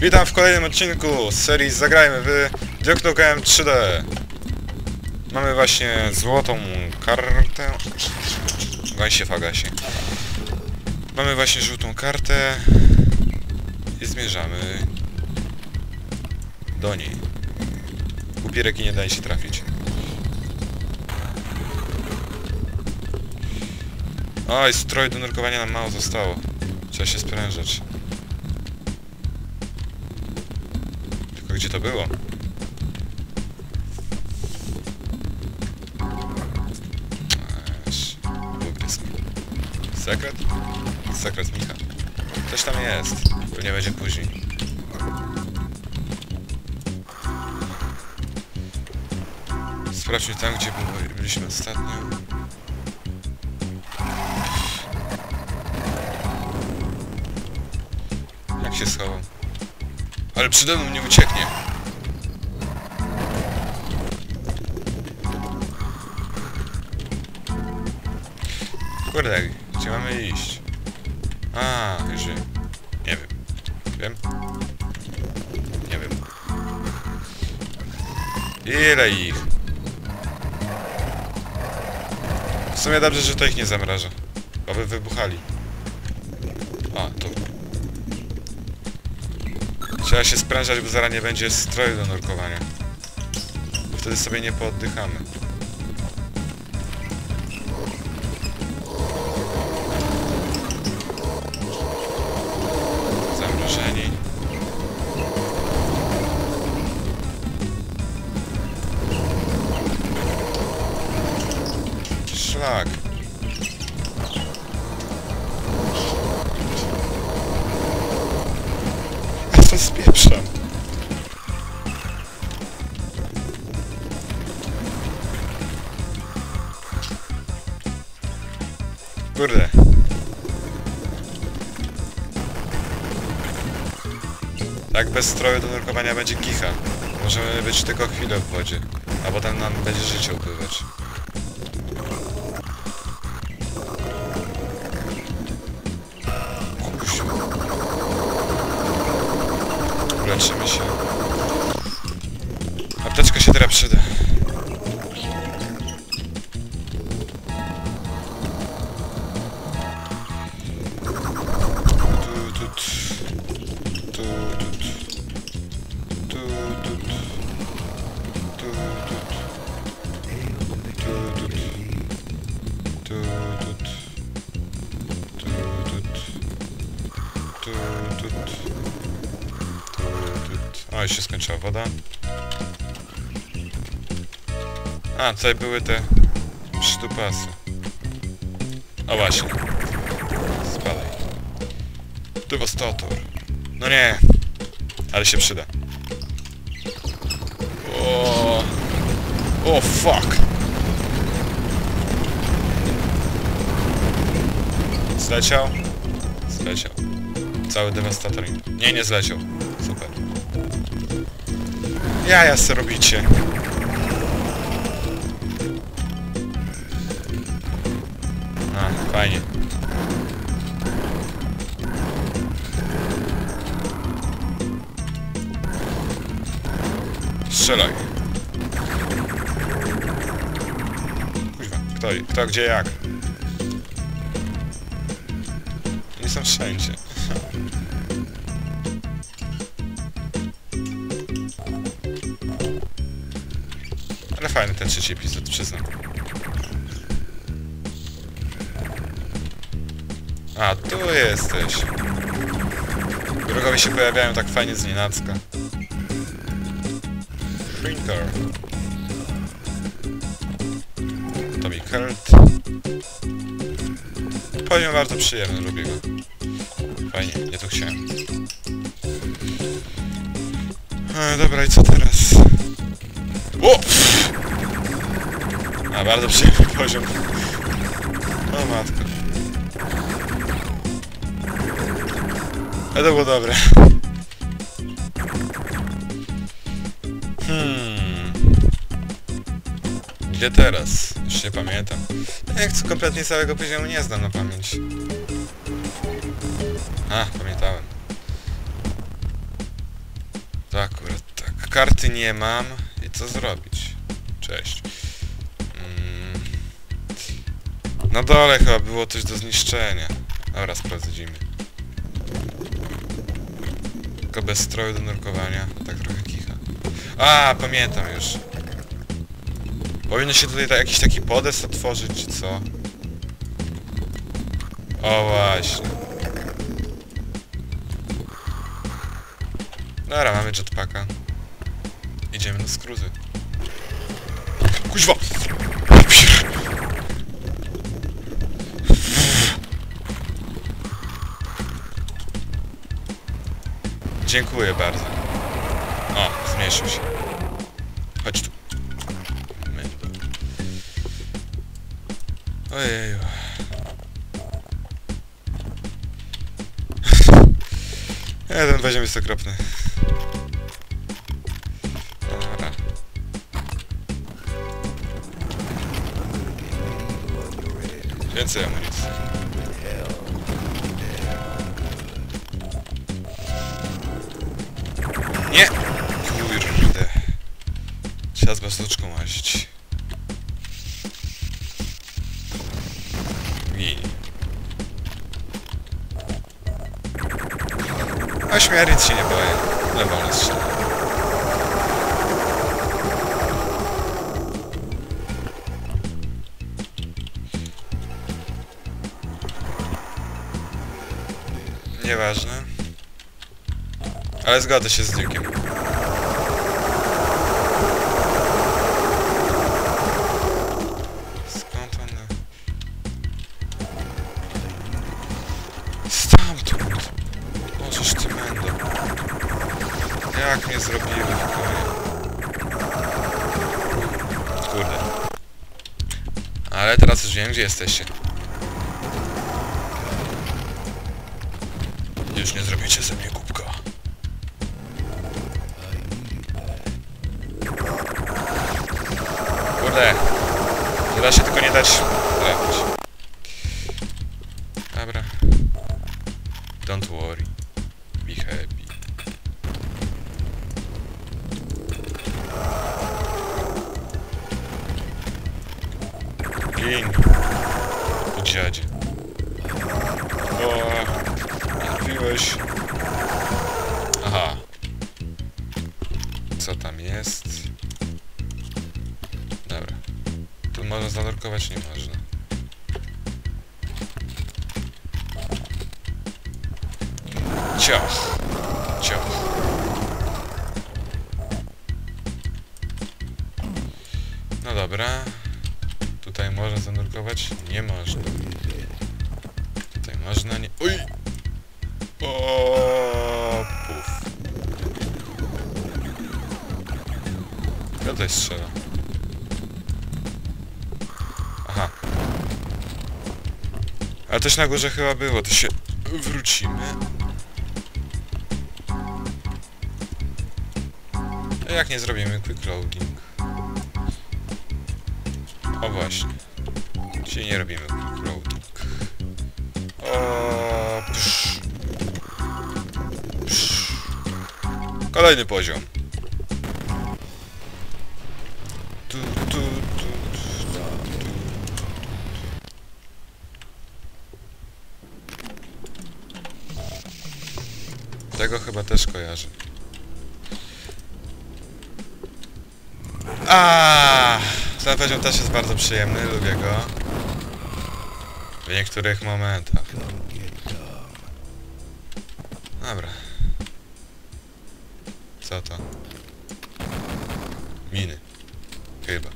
Witam w kolejnym odcinku z serii Zagrajmy w Duke Nukem 3D. Mamy właśnie złotą kartę. Gasie fagasie. Mamy właśnie żółtą kartę i zmierzamy do niej. Upierek i nie daje się trafić. Oj, stroj do nurkowania nam mało zostało. Trzeba się sprężać. Gdzie to było? Sekret? Sekret Micha. Coś tam jest. Pewnie będzie później. Sprawdźmy tam, gdzie byliśmy ostatnio. Jak się schował? Ale przede mną nie ucieknie. Kurde, gdzie mamy iść? A, już wiem. Nie wiem. Wiem? Nie wiem. Ile ich? W sumie dobrze, że to ich nie zamraża. Aby wybuchali. A, tu. Trzeba się sprężać, bo zaraz nie będzie stroju do nurkowania. Wtedy sobie nie pooddychamy. Kurde. Tak bez stroju do nurkowania będzie kicha. Możemy być tylko chwilę w wodzie, a potem nam będzie życie upływać. Leczymy się. Apteczka się teraz przyda. Już się skończyła woda. A, tutaj były te sztupasy. O właśnie. Spadaj. Devastator. No nie. Ale się przyda. O, o fuck. Zleciał? Zleciał. Cały dewastator. Nie, nie zleciał. Jaja se robicie. A, fajnie. Strzelaj. Kuźwa, kto, kto gdzie jak? Są wszędzie. Fajny ten trzeci epizod, przyznam. A, tu jesteś. Wrogowie się pojawiają tak fajnie z nienacka. Shrinker. Tommy Kurt. Poziom bardzo przyjemny, lubię go. Fajnie, nie to chciałem. E, dobra, i co teraz? O! pff! A, bardzo przyjemny poziom. O matko. Ale to było dobre. Hmm. Gdzie teraz? Już nie pamiętam. Jak co kompletnie całego poziomu nie znam na pamięć. A, pamiętałem. To akurat tak. Karty nie mam. I co zrobić? Cześć. Na dole chyba było coś do zniszczenia. Dobra, sprawdzimy. Tylko bez stroju do nurkowania. Tak trochę kicha. A, pamiętam już. Powinno się tutaj ta, jakiś taki podest otworzyć, czy co? O właśnie. Dobra, mamy jetpacka. Idziemy na skróty. Kuźwa! Dziękuję bardzo. O, zmniejszył się. Chodź tu. Ojeju. Ten poziom jest okropny. A śmierć się nie boję. Ale wolno strzela. Nieważne. Ale zgodzę się z Duke'iem. Skąd Wiem, gdzie jesteście. Już nie zrobicie ze mnie kubka. Kurde. Da się tylko nie dać trafić. Gin. Po dziadzie. O, Trafiłeś. Aha. Co tam jest? Dobra. Tu można zanurkować? Nie można. Ciach. Ciach. No dobra. Tutaj można zanurkować? Nie można. Tutaj można nie... Oj! O, puf. Kto tutaj strzela? Aha. Ale coś na górze chyba było, to się wrócimy. Jak nie zrobimy quick loading? O właśnie. Dzisiaj nie robimy quick loading. O, psz. Psz. Kolejny poziom. Tu, tu, tu. Tego chyba też kojarzę. A, Ten poziom też jest bardzo przyjemny, lubię go. W niektórych momentach. Dobra. Co to? Miny. Chyba.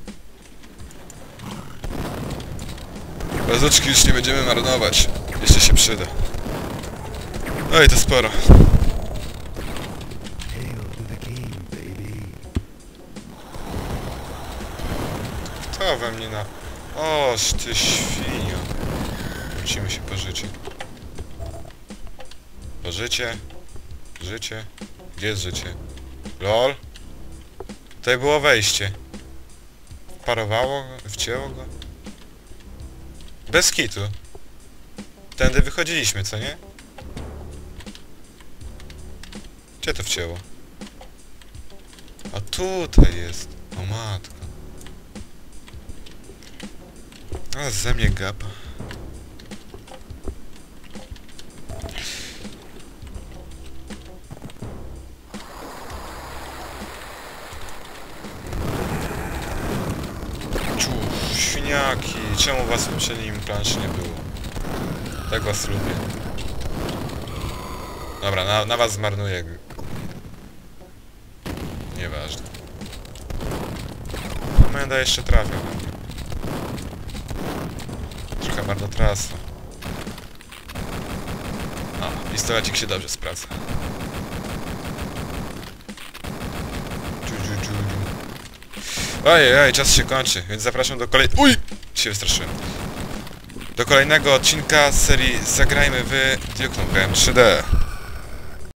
Bazuczki już nie będziemy marnować. Jeszcze się przyda. Oj, to sporo. Kto we mnie na... Oż ty świnio. Wrócimy się po życie. Po życie. Życie. Gdzie jest życie? LOL. Tutaj było wejście. Parowało go? Wcięło go? Bez kitu. Tędy wychodziliśmy, co nie? Gdzie to wcięło? A tutaj jest. O matko. A ze mnie gapa. Ciu, świniaki. Czemu was w poprzednim planszy nie było? Tak was lubię. Dobra, na, na was zmarnuję. Nieważne. Amanda jeszcze trafia Trochę marnotrawstwo. A, pistolecik się dobrze sprawdza. Ojej, oj, czas się kończy, więc zapraszam do kolej... Uj! Się wystraszyłem. Do kolejnego odcinka z serii Zagrajmy w Duke Nukem 3D.